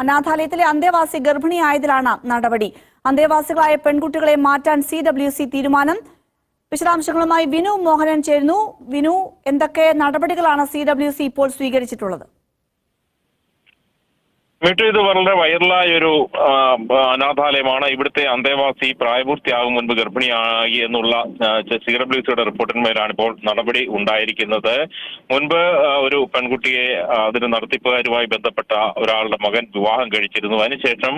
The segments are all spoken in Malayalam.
അനാഥാലയത്തിലെ അന്തേവാസി ഗർഭിണിയായതിലാണ് നടപടി. അന്തേവാസികളായ പെൺകുട്ടികളെ മാറ്റാൻ സി ഡബ്ല്യു സി തീരുമാനം. വിശദാംശങ്ങളുമായി വിനു മോഹനൻ ചേരുന്നു. വിനു എന്തൊക്കെ നടപടികളാണ് സി ഡബ്ല്യു സി ഇപ്പോൾ സ്വീകരിച്ചിട്ടുള്ളത്? മീറ്റു ഇത് വളരെ വൈറലായ ഒരു അനാഥാലയമാണ്. ഇവിടുത്തെ അന്തേവാസി പ്രായപൂർത്തിയാകും മുൻപ് ഗർഭിണിയായി എന്നുള്ള സി ഡബ്ല്യു സിയുടെ റിപ്പോർട്ടിന്മേലാണ് ഇപ്പോൾ നടപടി ഉണ്ടായിരിക്കുന്നത്. മുൻപ് ഒരു പെൺകുട്ടിയെ അതിന് നടത്തിപ്പുകാരുമായി ബന്ധപ്പെട്ട ഒരാളുടെ മകൻ വിവാഹം കഴിച്ചിരുന്നു. അതിനുശേഷം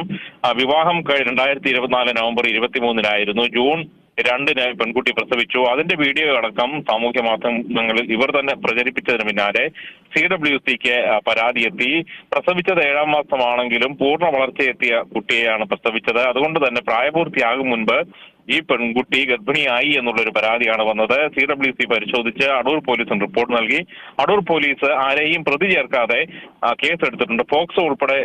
വിവാഹം രണ്ടായിരത്തി ഇരുപത്തിനാല് നവംബർ ഇരുപത്തിമൂന്നിനായിരുന്നു. ജൂൺ രണ്ടിന് പെൺകുട്ടി പ്രസവിച്ചു. അതിന്റെ വീഡിയോ അടക്കം സാമൂഹ്യ മാധ്യമങ്ങളിൽ ഇവർ തന്നെ പ്രചരിപ്പിച്ചതിന് പിന്നാലെ സി ഡബ്ല്യു സിക്ക് പരാതിയെത്തി. പ്രസവിച്ചത് ഏഴാം മാസമാണെങ്കിലും പൂർണ വളർച്ചയെത്തിയ കുട്ടിയെയാണ് പ്രസവിച്ചത്. അതുകൊണ്ട് തന്നെ പ്രായപൂർത്തിയാകും മുൻപ് ഈ പെൺകുട്ടി ഗർഭിണിയായി എന്നുള്ളൊരു പരാതിയാണ് വന്നത്. സി ഡബ്ല്യു സി പരിശോധിച്ച് അടൂർ പോലീസിന് റിപ്പോർട്ട് നൽകി. അടൂർ പോലീസ് ആരെയും പ്രതി ചേർക്കാതെ കേസ് എടുത്തിട്ടുണ്ട് പോക്സോ ഉൾപ്പെടെ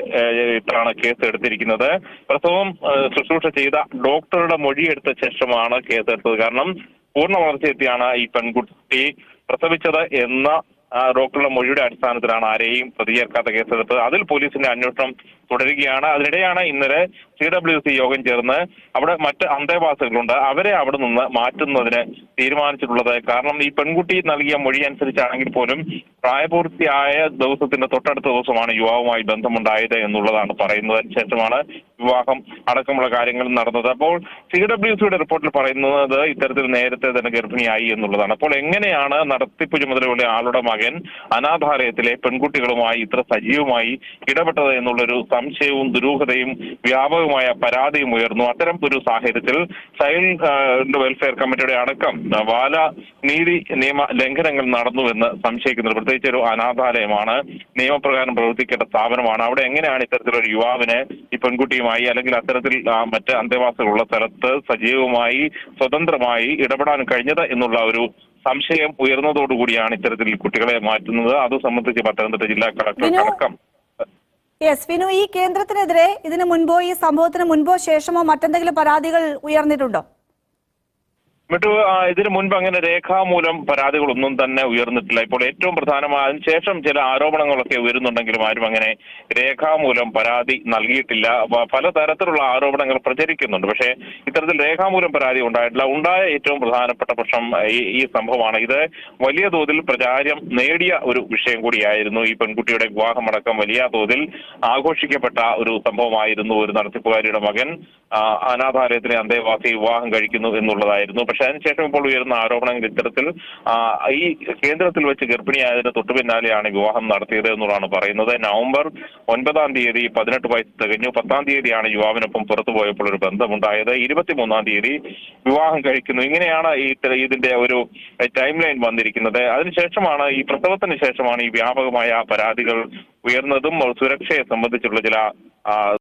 ഇട്ടാണ് കേസ് എടുത്തിരിക്കുന്നത് പ്രസവം ശുശ്രൂഷ ചെയ്ത ഡോക്ടറുടെ മൊഴിയെടുത്ത ശേഷമാണ് കേസ് എടുത്തത് കാരണം പൂർണ വളർച്ചയെത്തിയാണ് ഈ പെൺകുട്ടി പ്രസവിച്ചത് എന്ന ഡോക്ടറുടെ മൊഴിയുടെ അടിസ്ഥാനത്തിലാണ് ആരെയും പ്രതി ചേർക്കാത്ത കേസെടുത്തത്. അതിൽ പോലീസിന്റെ അന്വേഷണം തുടരുകയാണ്. അതിനിടെയാണ് ഇന്നലെ സി ഡബ്ല്യു സി യോഗം ചേർന്ന് അവിടെ മറ്റ് അന്തേവാസികളുണ്ട്. അവരെ അവിടെ നിന്ന് മാറ്റുന്നതിന് തീരുമാനിച്ചിട്ടുള്ളത്. കാരണം ഈ പെൺകുട്ടി നൽകിയ മൊഴി അനുസരിച്ചാണെങ്കിൽ പോലും പ്രായപൂർത്തിയായ ദിവസത്തിന്റെ തൊട്ടടുത്ത ദിവസമാണ് യുവാവുമായി ബന്ധമുണ്ടായത് എന്നുള്ളതാണ് പറയുന്നത്. അതിനുശേഷമാണ് വിവാഹം അടക്കമുള്ള കാര്യങ്ങൾ നടന്നത്. അപ്പോൾ സി ഡബ്ല്യു സിയുടെ റിപ്പോർട്ടിൽ പറയുന്നത് ഇത്തരത്തിൽ നേരത്തെ തന്നെ ഗർഭിണിയായി എന്നുള്ളതാണ്. അപ്പോൾ എങ്ങനെയാണ് നടത്തിപ്പ് ചുമതലയുള്ള ആളുടെ മകൻ അനാഥാലയത്തിലെ പെൺകുട്ടികളുമായി ഇത്ര സജീവമായി ഇടപെട്ടത് എന്നുള്ളൊരു സംശയവും ദുരൂഹതയും വ്യാപകമായ പരാതിയും ഉയർന്നു. അത്തരം ഒരു സാഹചര്യത്തിൽ ചൈൽഡ് വെൽഫെയർ കമ്മിറ്റിയുടെ അടക്കം ബാല നീതി നിയമ ലംഘനങ്ങൾ നടന്നുവെന്ന് സംശയിക്കുന്നത് പ്രത്യേകിച്ച് ഒരു അനാഥാലയമാണ്. നിയമപ്രകാരം പ്രവർത്തിക്കേണ്ട സ്ഥാപനമാണ്. അവിടെ എങ്ങനെയാണ് ഇത്തരത്തിലൊരു യുവാവിന് ഈ പെൺകുട്ടിയുമായി അല്ലെങ്കിൽ അത്തരത്തിൽ മറ്റ് അന്തേവാസികളുള്ള സ്ഥലത്ത് സജീവമായി സ്വതന്ത്രമായി ഇടപെടാൻ കഴിഞ്ഞത് എന്നുള്ള ഒരു സംശയം ഉയർന്നതോടുകൂടിയാണ് ഇത്തരത്തിൽ കുട്ടികളെ മാറ്റുന്നത്. അത് സംബന്ധിച്ച് പത്തനംതിട്ട ജില്ലാ കളക്ടർ? അടക്കം യെസ് വിനു ഈ കേന്ദ്രത്തിനെതിരെ ഇതിനു മുൻപോ ഈ സംഭവത്തിന് മുൻപോ ശേഷമോ മറ്റെന്തെങ്കിലും പരാതികൾ ഉയർന്നിട്ടുണ്ടോ? ആ, ഇതിനു മുൻപ് അങ്ങനെ രേഖാമൂലം പരാതികളൊന്നും തന്നെ ഉയർന്നിട്ടില്ല. ഇപ്പോൾ ഏറ്റവും പ്രധാനമായ അതിനുശേഷം ചില ആരോപണങ്ങളൊക്കെ ഉയരുന്നുണ്ടെങ്കിലും ആരും അങ്ങനെ രേഖാമൂലം പരാതി നൽകിയിട്ടില്ല. പലതരത്തിലുള്ള ആരോപണങ്ങൾ പ്രചരിക്കുന്നുണ്ട്. പക്ഷേ ഇത്തരത്തിൽ രേഖാമൂലം പരാതി ഉണ്ടായിട്ടില്ല. ഉണ്ടായ ഏറ്റവും പ്രധാനപ്പെട്ട പ്രശ്നം ഈ സംഭവമാണ്. ഇത് വലിയ തോതിൽ പ്രചാരം നേടിയ ഒരു വിഷയം കൂടിയായിരുന്നു. ഈ പെൺകുട്ടിയുടെ വിവാഹമടക്കം വലിയ തോതിൽ ആഘോഷിക്കപ്പെട്ട ഒരു സംഭവമായിരുന്നു ഒരു നടത്തിപ്പുകാരിയുടെ മകൻ അനാഥാലയത്തിലെ അന്തേവാസി വിവാഹം കഴിക്കുന്നു എന്നുള്ളതായിരുന്നു. പക്ഷെ അതിനുശേഷം ഇപ്പോൾ ഉയർന്ന ആരോപണങ്ങൾ ഇത്തരത്തിൽ ഈ കേന്ദ്രത്തിൽ വെച്ച് ഗർഭിണിയായതിന് തൊട്ടു പിന്നാലെയാണ് വിവാഹം നടത്തിയത് എന്നുള്ളതാണ് പറയുന്നത്. നവംബർ ഒൻപതാം തീയതി പതിനെട്ട് വയസ്സ് തികഞ്ഞു. പത്താം തീയതിയാണ് യുവാവിനൊപ്പം പുറത്തു പോയപ്പോൾ ഒരു ബന്ധമുണ്ടായത്. ഇരുപത്തിമൂന്നാം തീയതി വിവാഹം കഴിക്കുന്നു. ഇങ്ങനെയാണ് ഈ ഇതിന്റെ ഒരു ടൈം ലൈൻ വന്നിരിക്കുന്നത്. അതിനുശേഷമാണ് ഈ പ്രസവത്തിന് ശേഷമാണ് ഈ വ്യാപകമായ പരാതികൾ ഉയർന്നതും സുരക്ഷയെ സംബന്ധിച്ചുള്ള ചില